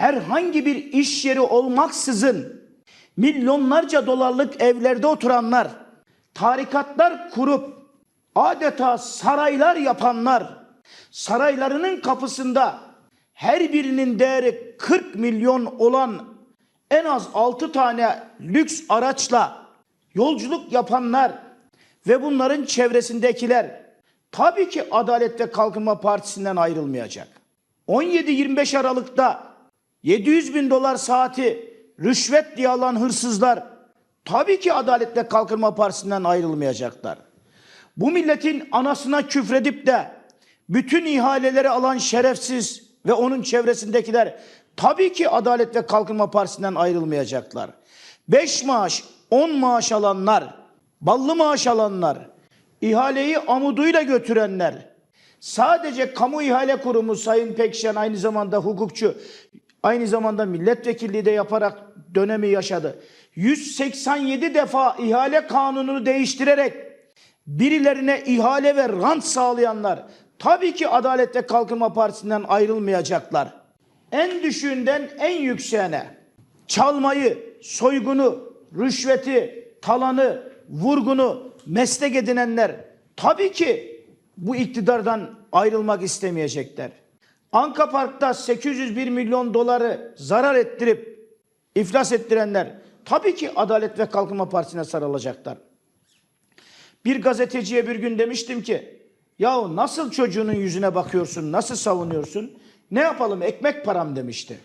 herhangi bir iş yeri olmaksızın milyonlarca dolarlık evlerde oturanlar, tarikatlar kurup adeta saraylar yapanlar, saraylarının kapısında her birinin değeri 40 milyon olan en az 6 tane lüks araçla yolculuk yapanlar ve bunların çevresindekiler tabii ki Adalet ve Kalkınma Partisi'nden ayrılmayacak. 17-25 Aralık'ta 700 bin dolar saati rüşvet diye alan hırsızlar tabii ki Adalet ve Kalkınma Partisi'nden ayrılmayacaklar. Bu milletin anasına küfredip de bütün ihaleleri alan şerefsiz ve onun çevresindekiler tabii ki Adalet ve Kalkınma Partisi'nden ayrılmayacaklar. 5 maaş, 10 maaş alanlar, ballı maaş alanlar, ihaleyi amuduyla götürenler, sadece kamu ihale kurumu Sayın Pekşen aynı zamanda hukukçu, aynı zamanda milletvekilliği de yaparak dönemi yaşadı. 187 defa ihale kanununu değiştirerek birilerine ihale ve rant sağlayanlar tabii ki Adalet ve Kalkınma Partisi'nden ayrılmayacaklar. En düşüğünden en yükseğine çalmayı, soygunu, rüşveti, talanı, vurgunu meslek edinenler tabii ki bu iktidardan ayrılmak istemeyecekler. Anka Park'ta 801 milyon doları zarar ettirip iflas ettirenler tabii ki Adalet ve Kalkınma Partisi'ne sarılacaklar. Bir gazeteciye bir gün demiştim ki yahu nasıl çocuğunun yüzüne bakıyorsun, nasıl savunuyorsun? Ne yapalım ekmek param demişti.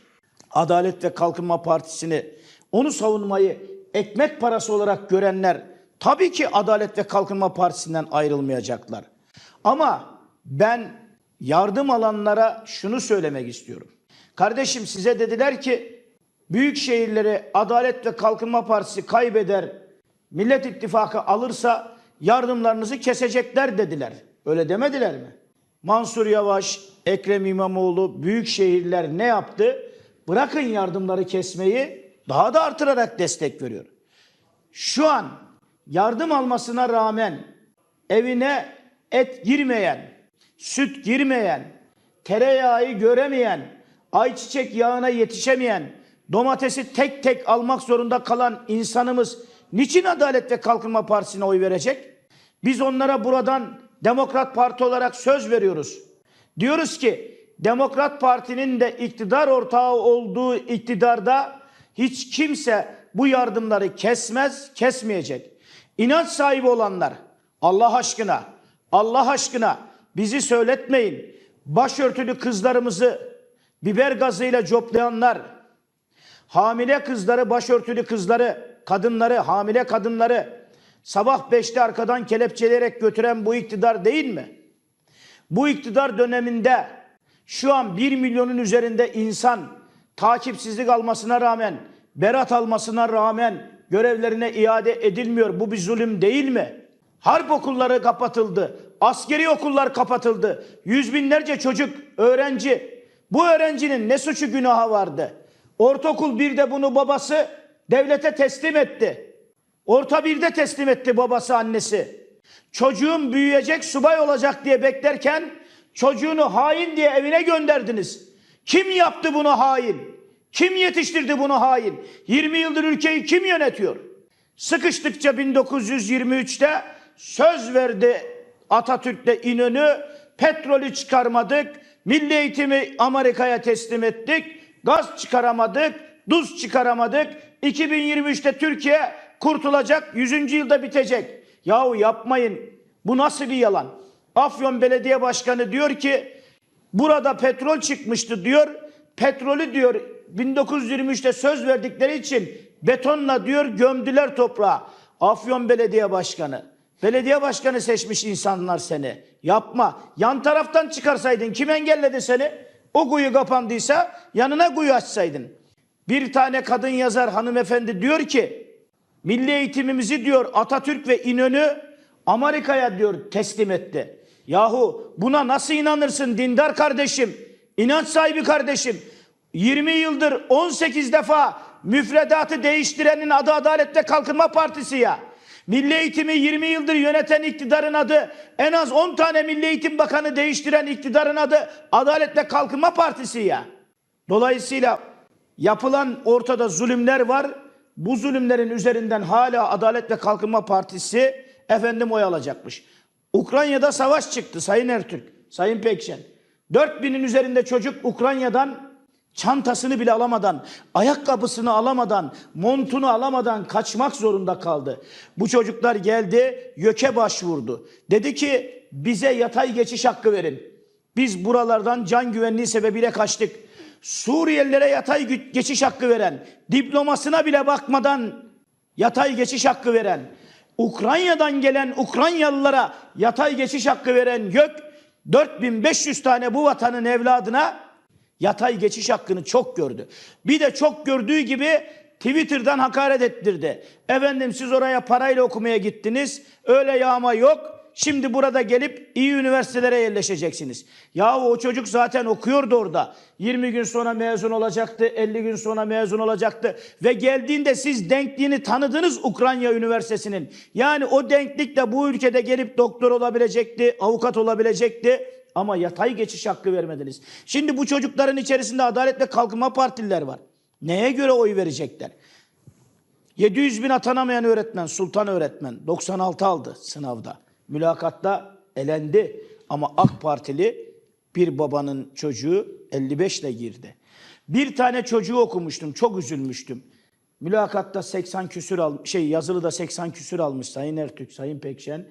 Adalet ve Kalkınma Partisi'ni onu savunmayı ekmek parası olarak görenler tabii ki Adalet ve Kalkınma Partisi'nden ayrılmayacaklar. Ama ben yardım alanlara şunu söylemek istiyorum. Kardeşim size dediler ki büyük şehirleri Adalet ve Kalkınma Partisi kaybeder, Millet İttifakı alırsa yardımlarınızı kesecekler dediler. Öyle demediler mi? Mansur Yavaş, Ekrem İmamoğlu, büyük şehirler ne yaptı? Bırakın yardımları kesmeyi daha da artırarak destek veriyor. Şu an yardım almasına rağmen evine et girmeyen, süt girmeyen, tereyağı göremeyen, ayçiçek yağına yetişemeyen, domatesi tek tek almak zorunda kalan insanımız niçin Adalet ve Kalkınma Partisi'ne oy verecek? Biz onlara buradan Demokrat Parti olarak söz veriyoruz. Diyoruz ki Demokrat Parti'nin de iktidar ortağı olduğu iktidarda hiç kimse bu yardımları kesmez, kesmeyecek. İnanç sahibi olanlar Allah aşkına, Allah aşkına bizi söyletmeyin. Başörtülü kızlarımızı biber gazıyla coplayanlar, hamile kızları, başörtülü kızları, kadınları, hamile kadınları sabah beşte arkadan kelepçeleyerek götüren bu iktidar değil mi? Bu iktidar döneminde şu an 1 milyonun üzerinde insan takipsizlik almasına rağmen, berat almasına rağmen görevlerine iade edilmiyor. Bu bir zulüm değil mi? Harp okulları kapatıldı. Askeri okullar kapatıldı. Yüz binlerce çocuk, öğrenci. Bu öğrencinin ne suçu günahı vardı? Ortaokul birde bunu babası devlete teslim etti. Orta birde teslim etti babası annesi. Çocuğum büyüyecek subay olacak diye beklerken çocuğunu hain diye evine gönderdiniz. Kim yaptı bunu hain? Kim yetiştirdi bunu hain? 20 yıldır ülkeyi kim yönetiyor? Sıkıştıkça 1923'te söz verdi Atatürk'le İnönü. Petrolü çıkarmadık. Milli eğitimi Amerika'ya teslim ettik. Gaz çıkaramadık. Duz çıkaramadık. 2023'te Türkiye kurtulacak. 100. yılda bitecek. Yahu yapmayın. Bu nasıl bir yalan? Afyon Belediye Başkanı diyor ki burada petrol çıkmıştı diyor. Petrolü diyor 1923'te söz verdikleri için betonla diyor gömdüler toprağa. Afyon Belediye Başkanı. Belediye başkanı seçmiş insanlar seni. Yapma. Yan taraftan çıkarsaydın kim engelledi seni? O kuyu kapandıysa yanına kuyu açsaydın. Bir tane kadın yazar hanımefendi diyor ki milli eğitimimizi diyor Atatürk ve İnönü Amerika'ya diyor teslim etti. Yahu buna nasıl inanırsın dindar kardeşim? İnanç sahibi kardeşim. 20 yıldır 18 defa müfredatı değiştirenin adı Adalet ve Kalkınma Partisi ya. Milli eğitimi 20 yıldır yöneten iktidarın adı en az 10 tane Milli Eğitim Bakanı değiştiren iktidarın adı Adalet ve Kalkınma Partisi ya. Dolayısıyla Yapılan ortada zulümler var. Bu zulümlerin üzerinden hala Adalet ve Kalkınma Partisi efendim oy alacakmış. Ukrayna'da savaş çıktı Sayın Ertürk, Sayın Pekşen. 4000'in üzerinde çocuk Ukrayna'dan çantasını bile alamadan, ayakkabısını alamadan, montunu alamadan kaçmak zorunda kaldı. Bu çocuklar geldi, YÖK'e başvurdu. Dedi ki bize yatay geçiş hakkı verin. Biz buralardan can güvenliği sebebiyle kaçtık. Suriyelilere yatay geçiş hakkı veren, diplomasına bile bakmadan yatay geçiş hakkı veren, Ukrayna'dan gelen Ukraynalılara yatay geçiş hakkı veren YÖK 4500 tane bu vatanın evladına yatay geçiş hakkını çok gördü. Bir de çok gördüğü gibi Twitter'dan hakaret ettirdi. Efendim siz oraya parayla okumaya gittiniz. Öyle yağma yok. Şimdi burada gelip iyi üniversitelere yerleşeceksiniz. Yahu o çocuk zaten okuyordu orada. 20 gün sonra mezun olacaktı, 50 gün sonra mezun olacaktı. Ve geldiğinde siz denkliğini tanıdınız Ukrayna Üniversitesi'nin. Yani o denklikle bu ülkede gelip doktor olabilecekti, avukat olabilecekti. Ama yatay geçiş hakkı vermediniz. Şimdi bu çocukların içerisinde Adalet ve Kalkınma Partililer var. Neye göre oy verecekler? 700 bin atanamayan öğretmen, sultan öğretmen 96 aldı sınavda. Mülakatta elendi. Ama AK Partili bir babanın çocuğu 55 ile girdi. Bir tane çocuğu okumuştum. Çok üzülmüştüm. Mülakatta 80 küsür al şey yazılıda 80 küsür almış Sayın Ertürk, Sayın Pekşen.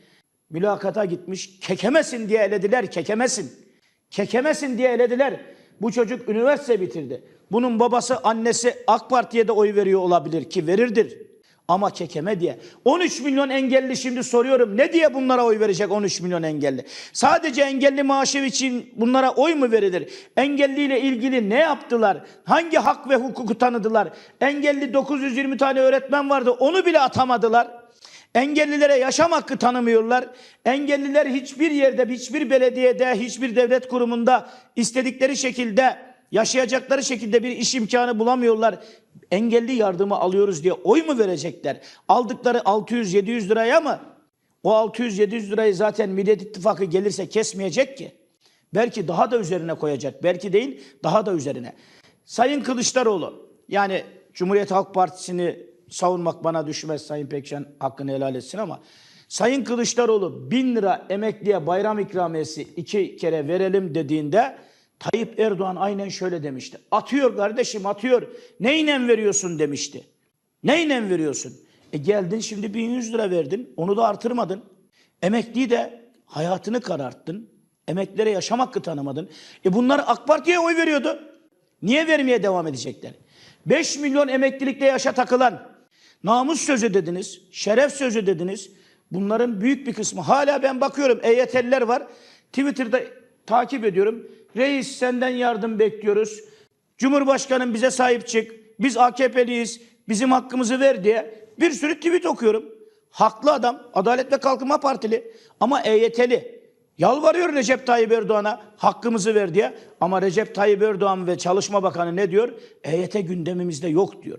Mülakata gitmiş. Kekemesin diye elediler, kekemesin. Kekemesin diye elediler. Bu çocuk üniversite bitirdi. Bunun babası, annesi AK Parti'ye de oy veriyor olabilir ki verirdir. Ama kekeme diye. 13 milyon engelli şimdi soruyorum. Ne diye bunlara oy verecek 13 milyon engelli? Sadece engelli maaşı için bunlara oy mu verilir? Engelliyle ilgili ne yaptılar? Hangi hak ve hukuku tanıdılar? Engelli 920 tane öğretmen vardı. Onu bile atamadılar. Engellilere yaşam hakkı tanımıyorlar. Engelliler hiçbir yerde, hiçbir belediyede, hiçbir devlet kurumunda istedikleri şekilde, yaşayacakları şekilde bir iş imkanı bulamıyorlar. Engelli yardımı alıyoruz diye oy mu verecekler? Aldıkları 600-700 liraya mı? O 600-700 lirayı zaten Millet İttifakı gelirse kesmeyecek ki. Belki daha da üzerine koyacak. Belki değil, daha da üzerine. Sayın Kılıçdaroğlu, yani Cumhuriyet Halk Partisi'ni savunmak bana düşmez. Sayın Pekşen hakkını helal etsin ama Sayın Kılıçdaroğlu bin lira emekliye bayram ikramiyesi iki kere verelim dediğinde Tayyip Erdoğan aynen şöyle demişti. Atıyor kardeşim atıyor. Neyle veriyorsun demişti. Neyle veriyorsun? E geldin şimdi 1100 lira verdin. Onu da artırmadın. Emekliyi de hayatını kararttın. Emeklilere yaşam hakkı tanımadın. E bunlar AK Parti'ye oy veriyordu. Niye vermeye devam edecekler? 5 milyon emeklilikte yaşa takılan namus sözü dediniz, şeref sözü dediniz. Bunların büyük bir kısmı hala ben bakıyorum EYT'liler var. Twitter'da takip ediyorum. Reis senden yardım bekliyoruz. Cumhurbaşkanım bize sahip çık. Biz AKP'liyiz. Bizim hakkımızı ver diye bir sürü tweet okuyorum. Haklı adam. Adalet ve Kalkınma Partili. Ama EYT'li. Yalvarıyor Recep Tayyip Erdoğan'a hakkımızı ver diye. Ama Recep Tayyip Erdoğan ve Çalışma Bakanı ne diyor? EYT gündemimizde yok diyor.